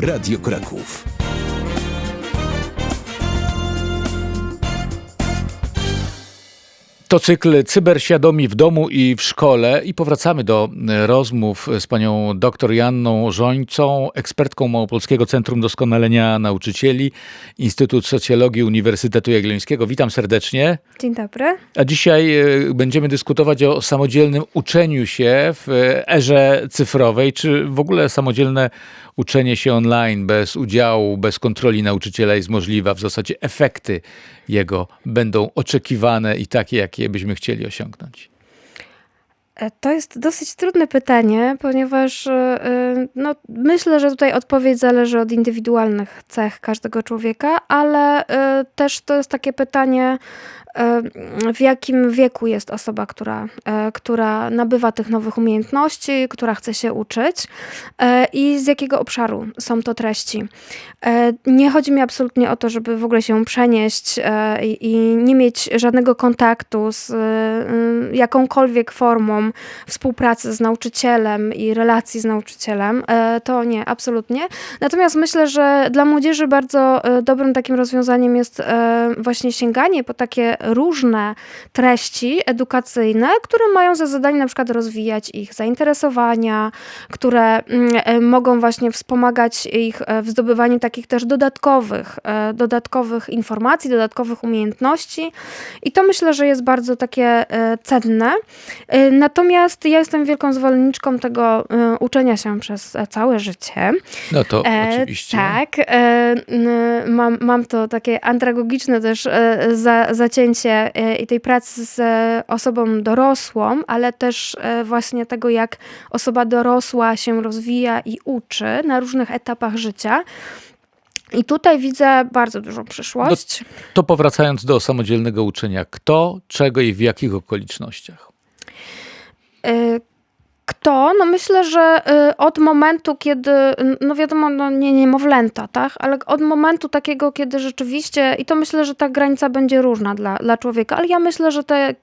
Radio Kraków. To cykl Cyberświadomi w domu i w szkole i powracamy do e, rozmów z panią dr Janną Żońcą, ekspertką Małopolskiego Centrum Doskonalenia Nauczycieli, Instytut Socjologii Uniwersytetu Jagiellońskiego. Witam serdecznie. Dzień dobry. A dzisiaj e, będziemy dyskutować o samodzielnym uczeniu się w e, erze cyfrowej, czy w ogóle samodzielne uczenie się online bez udziału, bez kontroli nauczyciela jest możliwe, w zasadzie efekty jego będą oczekiwane i takie, jakie byśmy chcieli osiągnąć. E, to jest dosyć trudne pytanie, ponieważ e, e, no, myślę, że tutaj odpowiedź zależy od indywidualnych cech każdego człowieka, ale też to jest takie pytanie, w jakim wieku jest osoba, która, która nabywa tych nowych umiejętności, która chce się uczyć i z jakiego obszaru są to treści. Nie chodzi mi absolutnie o to, żeby w ogóle się przenieść i nie mieć żadnego kontaktu z jakąkolwiek formą współpracy z nauczycielem i relacji z nauczycielem. E, to nie, absolutnie. Natomiast myślę, że dla młodzieży bardzo e, dobrym takim rozwiązaniem jest e, właśnie sięganie po takie różne treści edukacyjne, które mają za zadanie na przykład rozwijać ich zainteresowania, które mm, mogą właśnie wspomagać ich w zdobywaniu takich też dodatkowych, dodatkowych informacji, dodatkowych umiejętności. I to myślę, że jest bardzo takie cenne. Natomiast ja jestem wielką zwolenniczką tego y, uczenia się przez e, całe życie. No to e, oczywiście. Tak. E, mam, mam to takie andragogiczne też e, za, zacięcie i tej pracy z osobą dorosłą, ale też właśnie tego, jak osoba dorosła się rozwija i uczy na różnych etapach życia. I tutaj widzę bardzo dużą przyszłość. No, to powracając do samodzielnego uczenia, kto, czego i w jakich okolicznościach? Y, kto? No myślę, że y, od momentu, kiedy, no wiadomo, no nie niemowlęta, tak? Ale od momentu takiego, kiedy rzeczywiście, i to myślę, że ta granica będzie różna dla, dla człowieka, ale ja myślę, że te, y,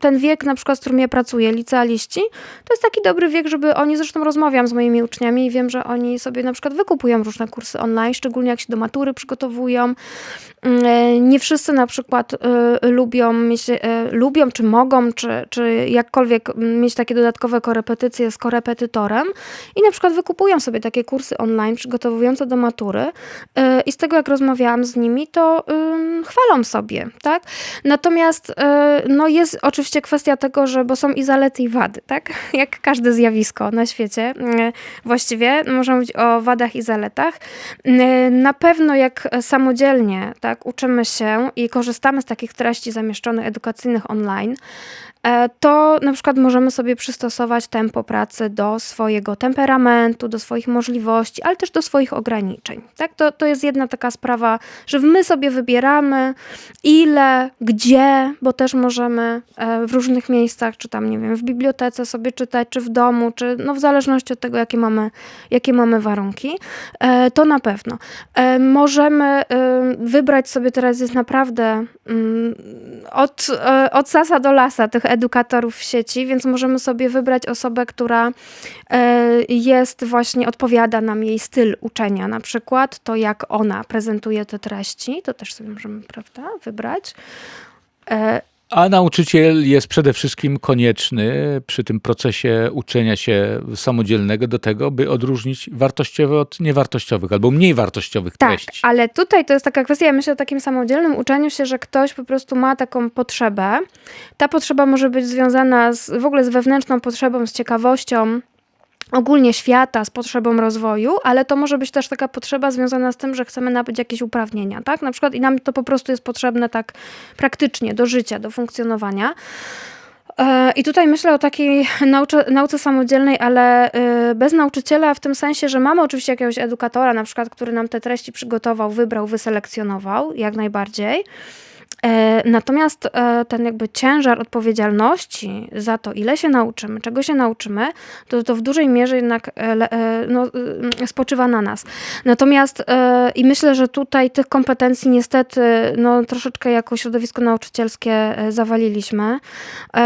ten wiek, na przykład, z którym ja pracuję, licealiści, to jest taki dobry wiek, żeby oni, zresztą rozmawiam z moimi uczniami i wiem, że oni sobie na przykład wykupują różne kursy online, szczególnie jak się do matury przygotowują. Mm, nie wszyscy na przykład lubią, mieć, lubią, czy mogą, czy, czy jakkolwiek mieć takie dodatkowe korepetycje korepetycje z korepetytorem i na przykład wykupują sobie takie kursy online przygotowujące do matury y, i z tego jak rozmawiałam z nimi, to chwalą sobie, tak? Natomiast y, no jest oczywiście kwestia tego, że bo są i zalety i wady, tak? Jak każde zjawisko na świecie y, właściwie, można mówić o wadach i zaletach. Na pewno jak samodzielnie, tak, uczymy się i korzystamy z takich treści zamieszczonych edukacyjnych online, to na przykład możemy sobie przystosować tempo pracy do swojego temperamentu, do swoich możliwości, ale też do swoich ograniczeń. Tak? To, to jest jedna taka sprawa, że my sobie wybieramy ile, gdzie, bo też możemy e, w różnych miejscach, czy tam, nie wiem, w bibliotece sobie czytać, czy w domu, czy no w zależności od tego, jakie mamy, jakie mamy warunki, e, to na pewno. Możemy wybrać sobie teraz jest naprawdę mm, od, od sasa do lasa tych edukatorów w sieci, więc możemy sobie wybrać osobę, która e, jest właśnie, odpowiada nam jej styl uczenia, na przykład to, jak ona prezentuje te treści, to też sobie możemy, prawda, wybrać. A nauczyciel jest przede wszystkim konieczny przy tym procesie uczenia się samodzielnego do tego, by odróżnić wartościowe od niewartościowych albo mniej wartościowych tak, treści. Ale tutaj to jest taka kwestia, ja myślę o takim samodzielnym uczeniu się, że ktoś po prostu ma taką potrzebę. Ta potrzeba może być związana z, w ogóle z wewnętrzną potrzebą, z ciekawością, ogólnie świata z potrzebą rozwoju, ale to może być też taka potrzeba związana z tym, że chcemy nabyć jakieś uprawnienia, tak? Na przykład i nam to po prostu jest potrzebne tak praktycznie do życia, do funkcjonowania. E, I tutaj myślę o takiej nauce, nauce samodzielnej, ale e, bez nauczyciela, w tym sensie, że mamy oczywiście jakiegoś edukatora, na przykład, który nam te treści przygotował, wybrał, wyselekcjonował, jak najbardziej. E, natomiast e, ten jakby ciężar odpowiedzialności za to, ile się nauczymy, czego się nauczymy, to, to w dużej mierze jednak e, no, spoczywa na nas. Natomiast i myślę, że tutaj tych kompetencji niestety no, troszeczkę jako środowisko nauczycielskie zawaliliśmy.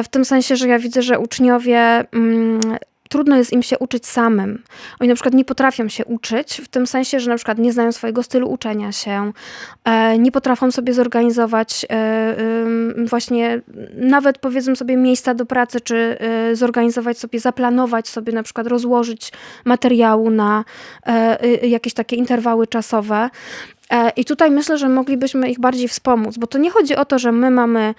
W tym sensie, że ja widzę, że uczniowie mm, trudno jest im się uczyć samym. Oni na przykład nie potrafią się uczyć, w tym sensie, że na przykład nie znają swojego stylu uczenia się, e, nie potrafią sobie zorganizować e, właśnie nawet powiedzmy sobie miejsca do pracy, czy e, zorganizować sobie, zaplanować sobie, na przykład rozłożyć materiału na y, jakieś takie interwały czasowe. I tutaj myślę, że moglibyśmy ich bardziej wspomóc, bo to nie chodzi o to, że my mamy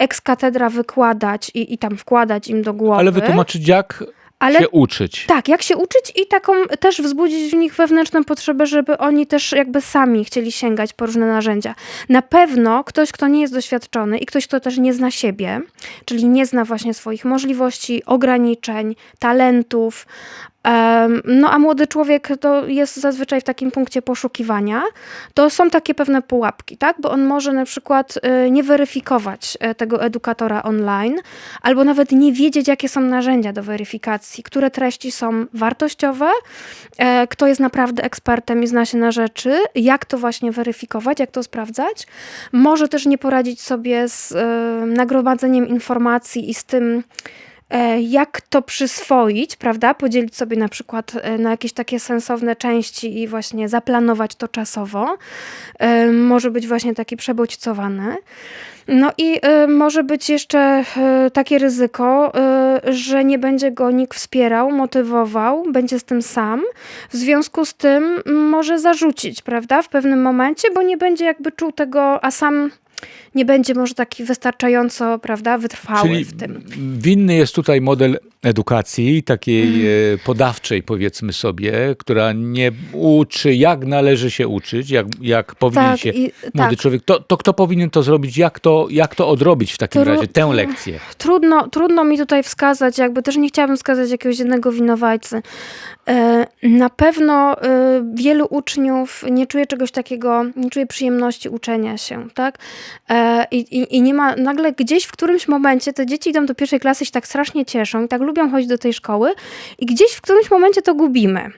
ex katedra wykładać i, i tam wkładać im do głowy. Ale wytłumaczyć, jak ale się uczyć. tak, jak się uczyć i taką też wzbudzić w nich wewnętrzną potrzebę, żeby oni też jakby sami chcieli sięgać po różne narzędzia. Na pewno ktoś, kto nie jest doświadczony i ktoś, kto też nie zna siebie, czyli nie zna właśnie swoich możliwości, ograniczeń, talentów, no a młody człowiek to jest zazwyczaj w takim punkcie poszukiwania, to są takie pewne pułapki, tak? Bo on może na przykład y, nie weryfikować y, tego edukatora online, albo nawet nie wiedzieć, jakie są narzędzia do weryfikacji, które treści są wartościowe, e, kto jest naprawdę ekspertem i zna się na rzeczy, jak to właśnie weryfikować, jak to sprawdzać. Może też nie poradzić sobie z e, nagromadzeniem informacji i z tym, e, jak to przyswoić, prawda? Podzielić sobie na przykład e, na jakieś takie sensowne części i właśnie zaplanować to czasowo. E, Może być właśnie taki przebodźcowany. No i może być jeszcze takie ryzyko, że nie będzie go nikt wspierał, motywował, będzie z tym sam. W związku z tym może zarzucić, prawda, w pewnym momencie, bo nie będzie jakby czuł tego, a sam nie będzie może taki wystarczająco, prawda, wytrwały Czyli w tym. winny jest tutaj model edukacji, takiej e, podawczej powiedzmy sobie, która nie uczy, jak należy się uczyć, jak, jak powinien się i, młody tak. człowiek. To, to kto powinien to zrobić? Jak to, jak to odrobić w takim Tru- razie, tę lekcję? Trudno, trudno mi tutaj wskazać, jakby też nie chciałabym wskazać jakiegoś jednego winowajcy. E, Na pewno e, wielu uczniów nie czuje czegoś takiego, nie czuje przyjemności uczenia się, tak? E, I, i, I nie ma, nagle gdzieś w którymś momencie te dzieci idą do pierwszej klasy, się tak strasznie cieszą i tak lubią chodzić do tej szkoły i gdzieś w którymś momencie to gubimy.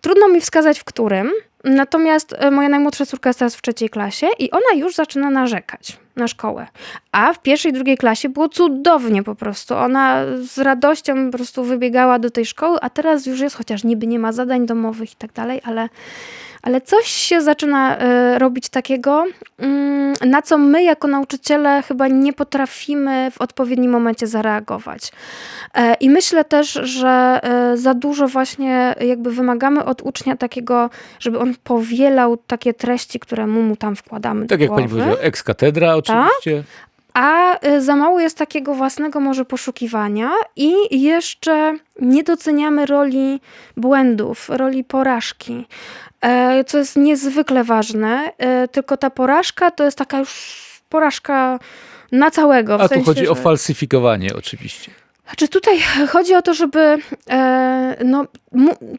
Trudno mi wskazać w którym, natomiast e, moja najmłodsza córka jest teraz w trzeciej klasie i ona już zaczyna narzekać na szkołę. A w pierwszej, drugiej klasie było cudownie po prostu. Ona z radością po prostu wybiegała do tej szkoły, a teraz już jest, chociaż niby nie ma zadań domowych i tak dalej, ale, ale coś się zaczyna e, robić takiego, mm, na co my jako nauczyciele chyba nie potrafimy w odpowiednim momencie zareagować. E, I myślę też, że e, za dużo właśnie jakby wymagamy od ucznia takiego, żeby on powielał takie treści, które mu, mu tam wkładamy Tak jak pani głowy. powiedziała, ex katedra oczywiście. A y, za mało jest takiego własnego może poszukiwania i jeszcze nie doceniamy roli błędów, roli porażki, e, co jest niezwykle ważne. e, Tylko ta porażka to jest taka już porażka na całego. w A tu sensie, chodzi o że- falsyfikowanie oczywiście. Znaczy tutaj chodzi o to, żeby e, no,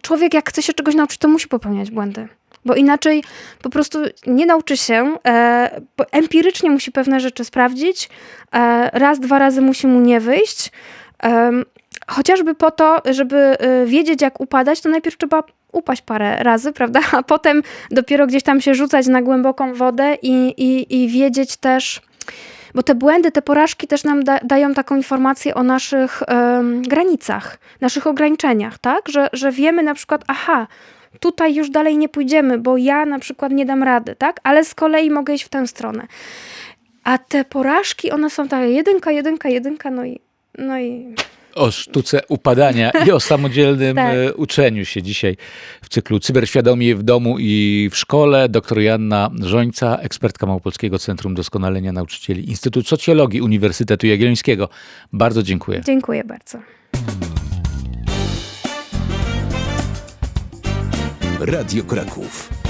człowiek jak chce się czegoś nauczyć, to musi popełniać błędy. Bo inaczej po prostu nie nauczy się, e, empirycznie musi pewne rzeczy sprawdzić, e, raz, dwa razy musi mu nie wyjść. Chociażby po to, żeby e, wiedzieć jak upadać, to najpierw trzeba upaść parę razy, prawda? A potem dopiero gdzieś tam się rzucać na głęboką wodę i, i, i wiedzieć też, bo te błędy, te porażki też nam da, dają taką informację o naszych em, granicach, naszych ograniczeniach, tak? Że, że wiemy na przykład, aha, tutaj już dalej nie pójdziemy, bo ja na przykład nie dam rady, tak? Ale z kolei mogę iść w tę stronę. A te porażki, one są takie jedynka, jedynka, jedynka, no i, no i O sztuce upadania i o samodzielnym Tak. e, uczeniu się dzisiaj w cyklu Cyberświadomi w domu i w szkole. Doktor Joanna Żońca, ekspertka Małopolskiego Centrum Doskonalenia Nauczycieli, Instytut Socjologii Uniwersytetu Jagiellońskiego. Bardzo dziękuję. dziękuję bardzo. Radio Kraków.